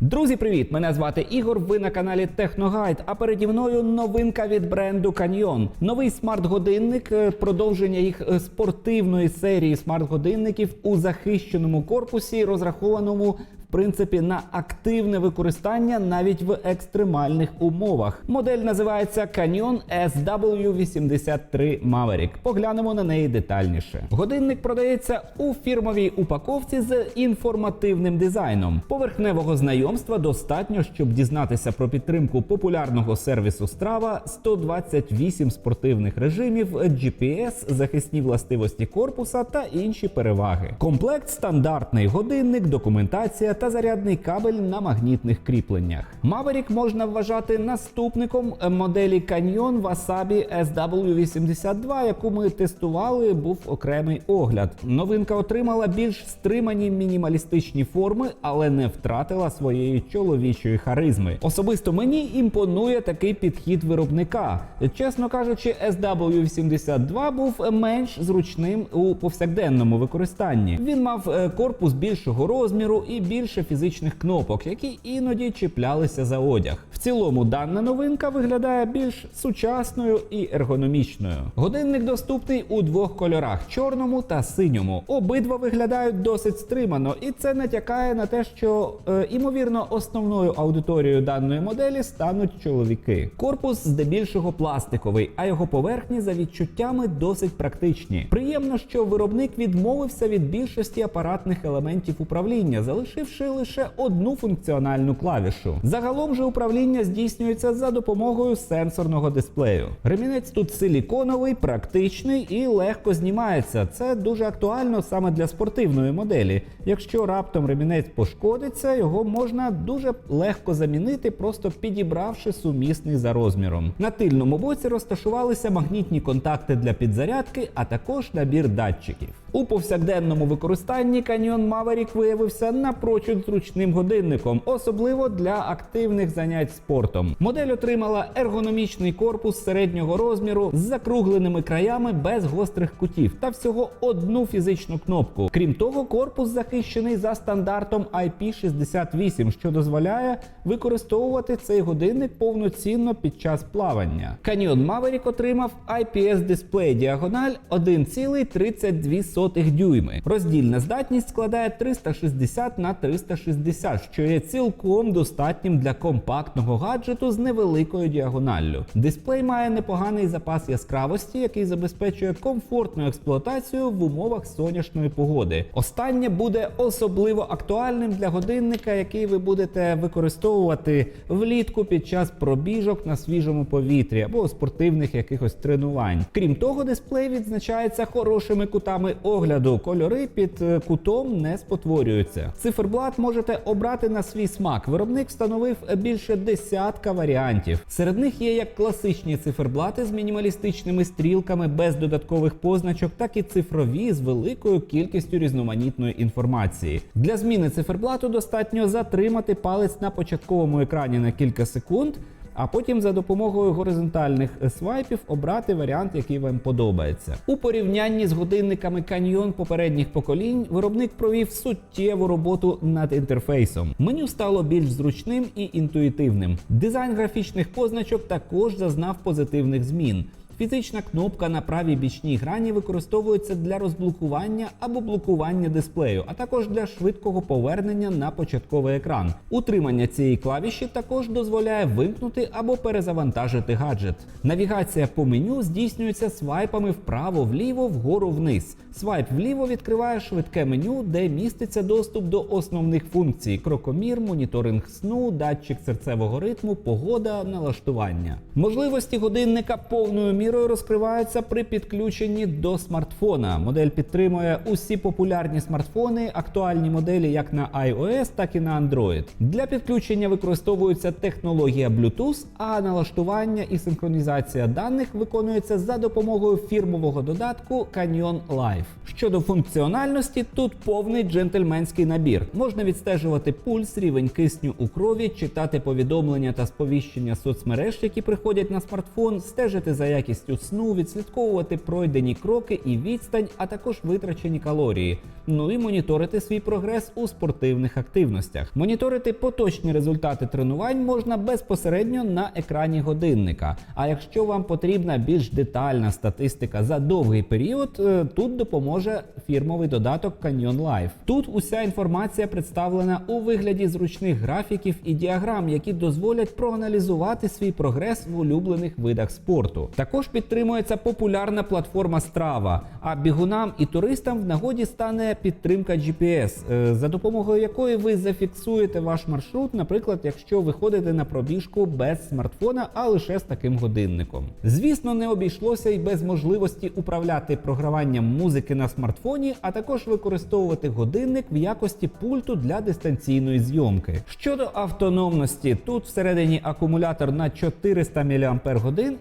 Друзі, привіт! Мене звати Ігор. Ви на каналі Техногайд. А переді мною новинка від бренду Canyon. Новий смарт-годинник, е, продовження їх е, спортивної серії смарт-годинників у захищеному корпусі, розрахованому. Принципі, на активне використання навіть в екстремальних умовах. Модель називається Canyon SW83 Maverick. Поглянемо на неї детальніше. Годинник продається у фірмовій упаковці з інформативним дизайном. Поверхневого знайомства достатньо, щоб дізнатися про підтримку популярного сервісу Strava, 128 спортивних режимів, GPS, захисні властивості корпуса та інші переваги. Комплект стандартний годинник, документація та зарядний кабель на магнітних кріпленнях. Maverick можна вважати наступником моделі Canyon Wasabi SW82, яку ми тестували, був окремий огляд. Новинка отримала більш стримані мінімалістичні форми, але не втратила своєї чоловічої харизми. Особисто мені імпонує такий підхід виробника. Чесно кажучи, SW82 був менш зручним у повсякденному використанні. Він мав е, корпус більшого розміру і більше фізичних кнопок, які іноді чіплялися за одяг. В цілому дана новинка виглядає більш сучасною і ергономічною. Годинник доступний у двох кольорах чорному та синьому. Обидва виглядають досить стримано, і це натякає на те, що е, імовірно основною аудиторією даної моделі стануть чоловіки. Корпус здебільшого пластиковий, а його поверхні за відчуттями досить практичні. Приємно, що виробник відмовився від більшості апаратних елементів управління, залишивши лише одну функціональну клавішу. Загалом же управління здійснюється за допомогою сенсорного дисплею. Ремінець тут силіконовий, практичний і легко знімається. Це дуже актуально саме для спортивної моделі. Якщо раптом ремінець пошкодиться, його можна дуже легко замінити, просто підібравши сумісний за розміром. На тильному боці розташувалися магнітні контакти для підзарядки, а також набір датчиків. У повсякденному використанні Canyon Maverick виявився напрочуд зручним годинником, особливо для активних занять спортом. Модель отримала ергономічний корпус середнього розміру з закругленими краями без гострих кутів та всього одну фізичну кнопку. Крім того, корпус захищений за стандартом IP68, що дозволяє використовувати цей годинник повноцінно під час плавання. Canyon Maverick отримав IPS дисплей діагональ 1,32 дюйми. Роздільна здатність складає 360 на 360, що є цілком достатнім для компактного гаджету з невеликою діагоналлю. Дисплей має непоганий запас яскравості, який забезпечує комфортну експлуатацію в умовах сонячної погоди. Останнє буде особливо актуальним для годинника, який ви будете використовувати влітку під час пробіжок на свіжому повітрі або спортивних якихось тренувань. Крім того, дисплей відзначається хорошими кутами огляду. Кольори під е, кутом не спотворюються. Циферблат можете обрати на свій смак. Виробник встановив більше десятка варіантів. Серед них є як класичні циферблати з мінімалістичними стрілками без додаткових позначок, так і цифрові з великою кількістю різноманітної інформації. Для зміни циферблату достатньо затримати палець на початковому екрані на кілька секунд. А потім за допомогою горизонтальних свайпів обрати варіант, який вам подобається. У порівнянні з годинниками Canyon попередніх поколінь виробник провів суттєву роботу над інтерфейсом. Меню стало більш зручним і інтуїтивним. Дизайн графічних позначок також зазнав позитивних змін. Фізична кнопка на правій бічній грані використовується для розблокування або блокування дисплею, а також для швидкого повернення на початковий екран. Утримання цієї клавіші також дозволяє вимкнути або перезавантажити гаджет. Навігація по меню здійснюється свайпами вправо-вліво, вгору-вниз. Свайп вліво відкриває швидке меню, де міститься доступ до основних функцій: крокомір, моніторинг сну, датчик серцевого ритму, погода, налаштування. Можливості годинника повною мірою розкриваються при підключенні до смартфона. Модель підтримує усі популярні смартфони, актуальні моделі як на iOS, так і на Android. Для підключення використовується технологія Bluetooth, а налаштування і синхронізація даних виконується за допомогою фірмового додатку Canyon Live. Щодо функціональності, тут повний джентльменський набір. Можна відстежувати пульс, рівень кисню у крові, читати повідомлення та сповіщення соцмереж, які приходять на смартфон, стежити за якістю якістю сну, відслідковувати пройдені кроки і відстань, а також витрачені калорії. Ну і моніторити свій прогрес у спортивних активностях. Моніторити поточні результати тренувань можна безпосередньо на екрані годинника. А якщо вам потрібна більш детальна статистика за довгий період, е, тут допоможе фірмовий додаток Canyon Life. Тут уся інформація представлена у вигляді зручних графіків і діаграм, які дозволять проаналізувати свій прогрес в улюблених видах спорту. Також підтримується популярна платформа Strava, а бігунам і туристам в нагоді стане підтримка GPS, е, за допомогою якої ви зафіксуєте ваш маршрут, наприклад, якщо ви ходите на пробіжку без смартфона, а лише з таким годинником. Звісно, не обійшлося й без можливості управляти програванням музики на смартфоні, а також використовувати годинник в якості пульту для дистанційної зйомки. Щодо автономності, тут всередині акумулятор на 400 мАч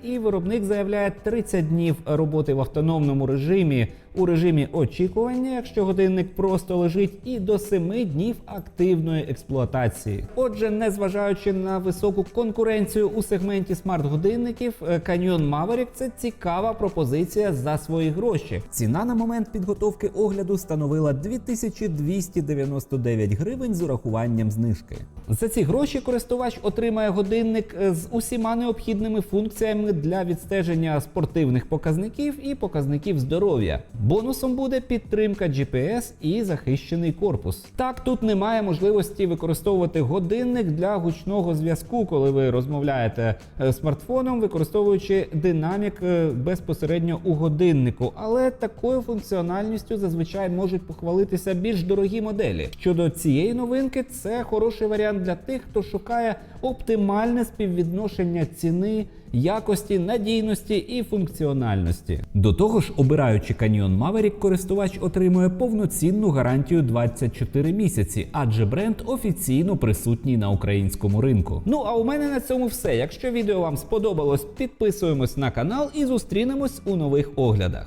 і виробник заявляє 30 днів роботи в автономному режимі. У режимі очікування, якщо годинник просто лежить, і до 7 днів активної експлуатації. Отже, незважаючи на високу конкуренцію у сегменті смарт-годинників, е, Canyon Maverick – це цікава пропозиція за свої гроші. Ціна на момент підготовки огляду становила 2299 гривень з урахуванням знижки. За ці гроші користувач отримає годинник е, з усіма необхідними функціями для відстеження спортивних показників і показників здоров'я. Бонусом буде підтримка GPS і захищений корпус. Так, тут немає можливості використовувати годинник для гучного зв'язку, коли ви розмовляєте е, смартфоном, використовуючи динамік е, безпосередньо у годиннику. Але такою функціональністю зазвичай можуть похвалитися більш дорогі моделі. Щодо цієї новинки, це хороший варіант для тих, хто шукає оптимальне співвідношення ціни, якості, надійності і функціональності. До того ж, обираючи Canyon Maverick, користувач отримує повноцінну гарантію 24 місяці, адже бренд офіційно присутній на українському ринку. Ну а у мене на цьому все. Якщо відео вам сподобалось, підписуємось на канал і зустрінемось у нових оглядах.